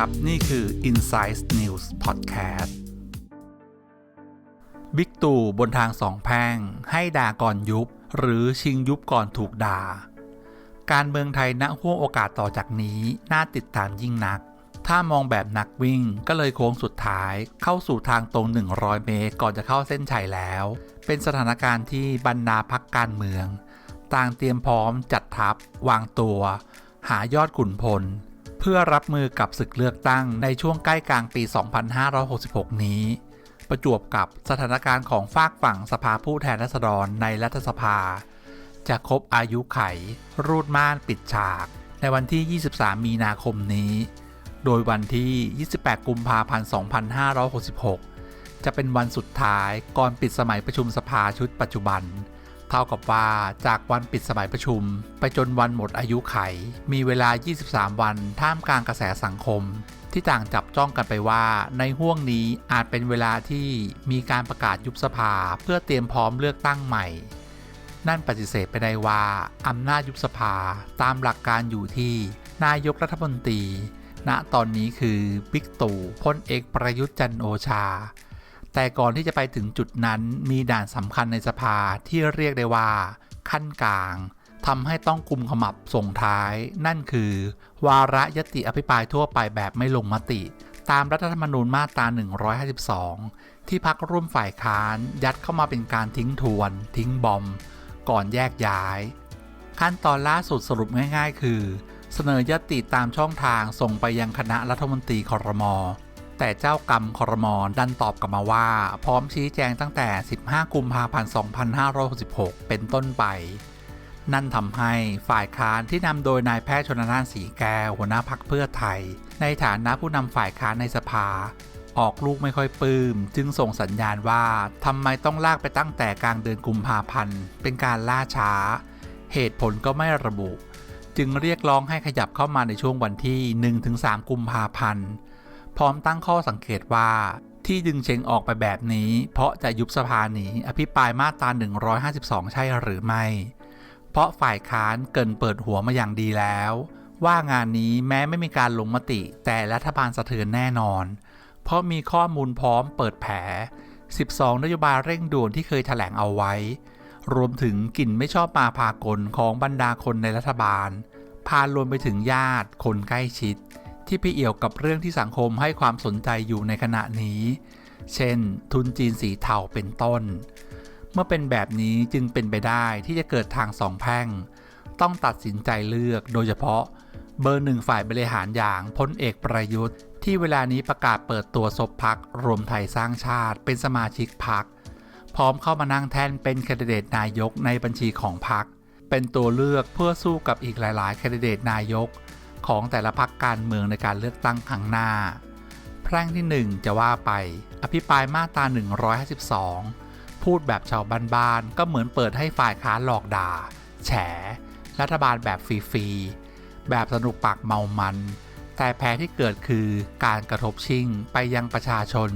ครับ นี่คือ Insight News Podcast บิ๊กตู่บนทางสองแพ่งให้ด่าก่อนยุบ หรือชิงยุบก่อนถูกด่า การเมืองไทยณห่วงโอกาสต่อจากนี้ น่าติดตามยิ่งนัก ถ้ามองแบบนักวิ่งก็เลยโค้งสุดท้าย เข้าสู่ทางตรง 100 เมตรก่อนจะเข้าเส้นชัยแล้ว เป็นสถานการณ์ที่บรรดาพักการเมือง ต่างเตรียมพร้อมจัดทัพ วางตัว หายอดขุนพล เพื่อรับมือกับศึกเลือกตั้งในช่วงใกล้กลางปี 2566 นี้ ประจวบกับสถานการณ์ของฝากฝั่งสภาผู้แทนราษฎรในรัฐสภา จะครบอายุไข รูดม่านปิดฉาก ในวันที่ 23 มีนาคมนี้ โดยวันที่ 28 กุมภาพันธ์ 2566 จะเป็นวันสุดท้ายก่อนปิดสมัยประชุมสภาชุดปัจจุบัน เท่ากับว่าจากวันปิดสมัยประชุม ไปจนวันหมดอายุไข มีเวลา 23 วันท่ามกลางกระแสสังคม ที่ต่างจับจ้องกันไปว่า ในห่วงนี้อาจเป็นเวลาที่มีการประกาศยุบสภาเพื่อเตรียมพร้อมเลือกตั้งใหม่ นั่นปฏิเสธไปได้ว่าอำนาจยุบสภาตามหลักการอยู่ที่นายกรัฐมนตรี ณตอนนี้คือบิ๊กตู่พลเอกประยุทธ์จันโอชา แต่ก่อนที่จะไปถึงจุดนั้นมีด่านสำคัญในสภาที่เรียกได้ว่า ขั้นกลางทำให้ต้องกุมขมับส่งท้าย นั่นคือ วาระยติอภิปรายทั่วไปแบบไม่ลงมติ ตามรัฐธรรมนูญมาตรา 152 ที่พักร่วมฝ่ายค้าน ยัดเข้ามาเป็นการทิ้งทวน ทิ้งบอม ก่อนแยกย้าย ขั้นตอนล่าสุดสรุปง่าย ๆ คือ เสนอยติตามช่องทางส่งไปยังคณะรัฐมนตรีคอรมอ แต่เจ้ากรรมคอรมอดันตอบกลับมาว่า พร้อมชี้แจงตั้งแต่ 15 กุมภาพันธ์ 2566 เป็นต้นไป นั่นทำให้ฝ่ายค้านที่นำโดยนายแพทย์ชนน่านสีแก้วหัวหน้าพักเพื่อไทย ในฐานะผู้นำฝ่ายค้านในสภา ออกลูกไม่ค่อยปลื้ม จึงส่งสัญญาณว่าทำไมต้องลากไปตั้งแต่กลางเดือนกุมภาพันธ์ เป็นการล่าช้า เหตุผลก็ไม่ระบุ จึงเรียกร้องให้ขยับเข้ามาในช่วงวันที่ 1-3 กุมภาพันธ์ พร้อมตั้งข้อสังเกตว่า ที่ดึงเชงออกไปแบบนี้ เพราะจะยุบสภาหนีอภิปรายมาตรา 152 ใช่หรือไม่ เพราะฝ่ายค้านเกินเปิดหัวมาอย่างดีแล้ว ว่างานนี้แม้ไม่มีการลงมติแต่รัฐบาลสะเทือนแน่นอน เพราะมีข้อมูลพร้อมเปิดแผล 12 นโยบายเร่งด่วนที่เคยแถลงเอาไว้ รวมถึงกลิ่นไม่ชอบมาพากลของบรรดาคนในรัฐบาล พารวมไปถึงญาติคนใกล้ชิด ที่ไปเอี่ยวกับเรื่องที่สังคมให้ความสนใจอยู่ในขณะนี้ เช่น ทุนจีนสีเทาเป็นต้น เมื่อเป็นแบบนี้จึงเป็นไปได้ที่จะเกิดทางสองแพ่ง ต้องตัดสินใจเลือกโดยเฉพาะเบอร์หนึ่งฝ่ายบริหารอย่างพลเอกประยุทธ์ ที่เวลานี้ประกาศเปิดตัวซบพักรวมไทยสร้างชาติเป็นสมาชิกพัก พร้อมเข้ามานั่งแทนเป็นแคนดิเดตนายกในบัญชีของพัก เป็นตัวเลือกเพื่อสู้กับอีกหลาย ๆ แคนดิเดตนายก ของแต่ละพักการเมืองในการเลือกตั้งครั้งหน้า แพร่งที่ 1 จะว่าไป อภิปรายมาตรา 152 พูดแบบชาวบ้านๆก็เหมือนเปิดให้ฝ่ายค้านหลอกด่า แฉ รัฐบาลแบบฟรีๆ แบบสนุกปากเมามัน แต่แพ้ที่เกิดคือการกระทบชิงไปยังประชาชน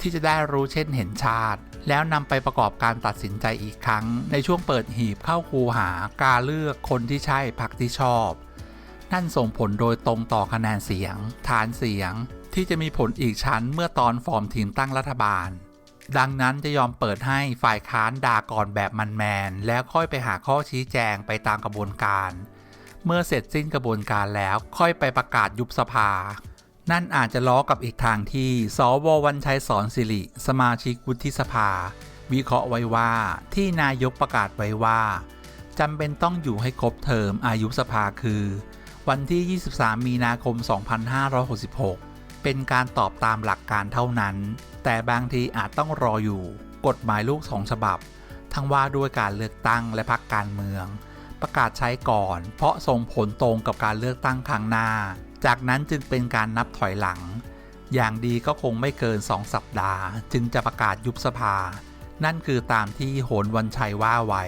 ที่จะได้รู้เช่นเห็นชาติ แล้วนำไปประกอบการตัดสินใจอีกครั้ง ในช่วงเปิดหีบเข้าคูหาการเลือกคนที่ใช่พักที่ชอบ นั่นส่งผลโดยตรงต่อคะแนนเสียง ฐานเสียง ที่จะมีผลอีกชั้นเมื่อตอนฟอร์มทีมตั้งรัฐบาล ดังนั้นจะยอมเปิดให้ฝ่ายค้านด่าก่อนแบบมันแมน แล้วค่อยไปหาข้อชี้แจงไปตามกระบวนการ เมื่อเสร็จสิ้นกระบวนการแล้วค่อยไปประกาศยุบสภา นั่นอาจจะล้อกับอีกทางที่สววันชัยสอนสิริ สมาชิกวุฒิสภา วิเคราะห์ไว้ว่าที่นายกประกาศไว้ว่าจำเป็นต้องอยู่ให้ครบเทอมอายุสภาคือ วันที่ 23 มีนาคม 2566 เป็นการตอบตามหลักการเท่านั้น แต่บางทีอาจต้องรออยู่ กฎหมายลูกสองฉบับ ทั้งว่าด้วยการเลือกตั้งและพักการเมือง ประกาศใช้ก่อน เพราะส่งผลตรงกับการเลือกตั้งครั้งหน้า จากนั้นจึงเป็นการนับถอยหลัง อย่างดีก็คงไม่เกิน 2 สัปดาห์ จึงจะประกาศยุบสภา นั่นคือตามที่โหนวันชัยว่าไว้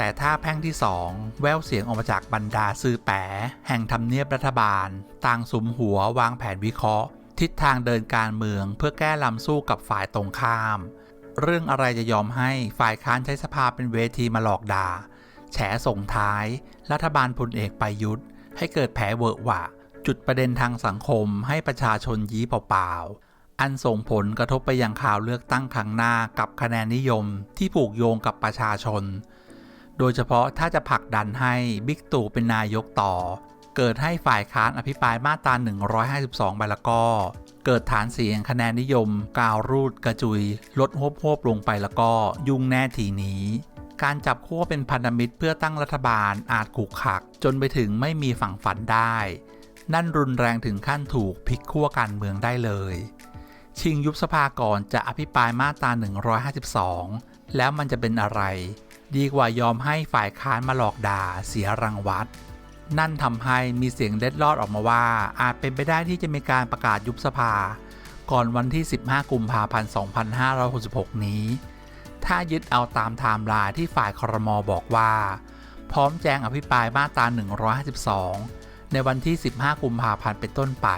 แต่ถ้าแพ่งที่2แววเสียงออกมาจากบรรดาซื้อแปะแห่งทำเนียบรัฐบาล ต่างสุมหัววางแผนวิเคราะห์ ทิศทางเดินการเมืองเพื่อแก้ลำสู้กับฝ่ายตรงข้าม เรื่องอะไรจะยอมให้ฝ่ายค้านใช้สภาเป็นเวทีมาหลอกด่า แฉส่งท้าย รัฐบาลพลเอกประยุทธ์ ให้เกิดแผลเวอะหวะ จุดประเด็นทางสังคมให้ประชาชนยี้เปล่าอันส่งผลกระทบไปยังข่าวเลือกตั้งครั้งหน้ากับคะแนนนิยมที่ผูกโยงกับประชาชน โดยเฉพาะถ้าจะผลักดันให้บิ๊กตู่เป็นนายกต่อ เกิดให้ฝ่ายค้านอภิปรายมาตรา 152 ไปแล้วก็ เกิดฐานเสียงคะแนนนิยม กาวรูดกระจุย ลดหบหบลงไปแล้วก็ยุ่งแน่ทีนี้การจับขั้วเป็นพันธมิตรเพื่อตั้งรัฐบาลอาจขูกขัก จนไปถึงไม่มีฝั่งฝันได้ นั่นรุนแรงถึงขั้นถูกพลิกขั้วการเมืองได้เลย ชิงยุบสภาก่อนจะอภิปรายมาตรา 152 แล้วมันจะเป็นอะไร ดีกว่ายอมให้ฝ่ายค้านมาหลอกด่าเสียรังวัด นั่นทำให้มีเสียงเล็ดลอดออกมาว่า อาจเป็นไปได้ที่จะมีการประกาศยุบสภา ก่อนวันที่ 15 กุมภาพันธ์ 2566 นี้ ถ้ายึดเอาตามไทม์ไลน์ที่ฝ่ายครมอบอกว่า พร้อมแจงอภิปรายมาตรา 152 ในวันที่ 15 กุมภาพันธ์เป็นต้นไป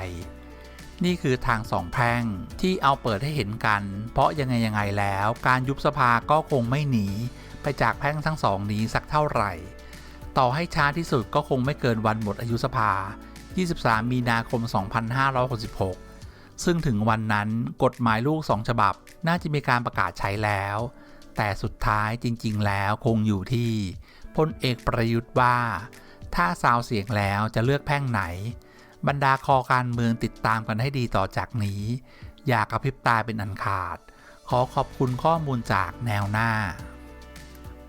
นี่คือทางสองแพร่งที่เอาเปิดให้เห็นกัน เพราะยังไงยังไงแล้ว การยุบสภาก็คงไม่หนี ไปจากแพ่งทั้งสองนี้สักเท่าไหร่ ต่อให้ช้าที่สุดก็คงไม่เกินวันหมดอายุสภา 23 มีนาคม 2566 ซึ่งถึงวันนั้นกฎหมายลูกสองฉบับน่าจะมีการประกาศใช้แล้ว แต่สุดท้ายจริง ๆ แล้วคงอยู่ที่พลเอกประยุทธ์ว่า ถ้าซาวเสียงแล้วจะเลือกแพ่งไหน บรรดาคอการเมืองติดตามกันให้ดีต่อจากนี้ อย่ากระพริบตาเป็นอันขาด ขอขอบคุณข้อมูลจากแนวหน้า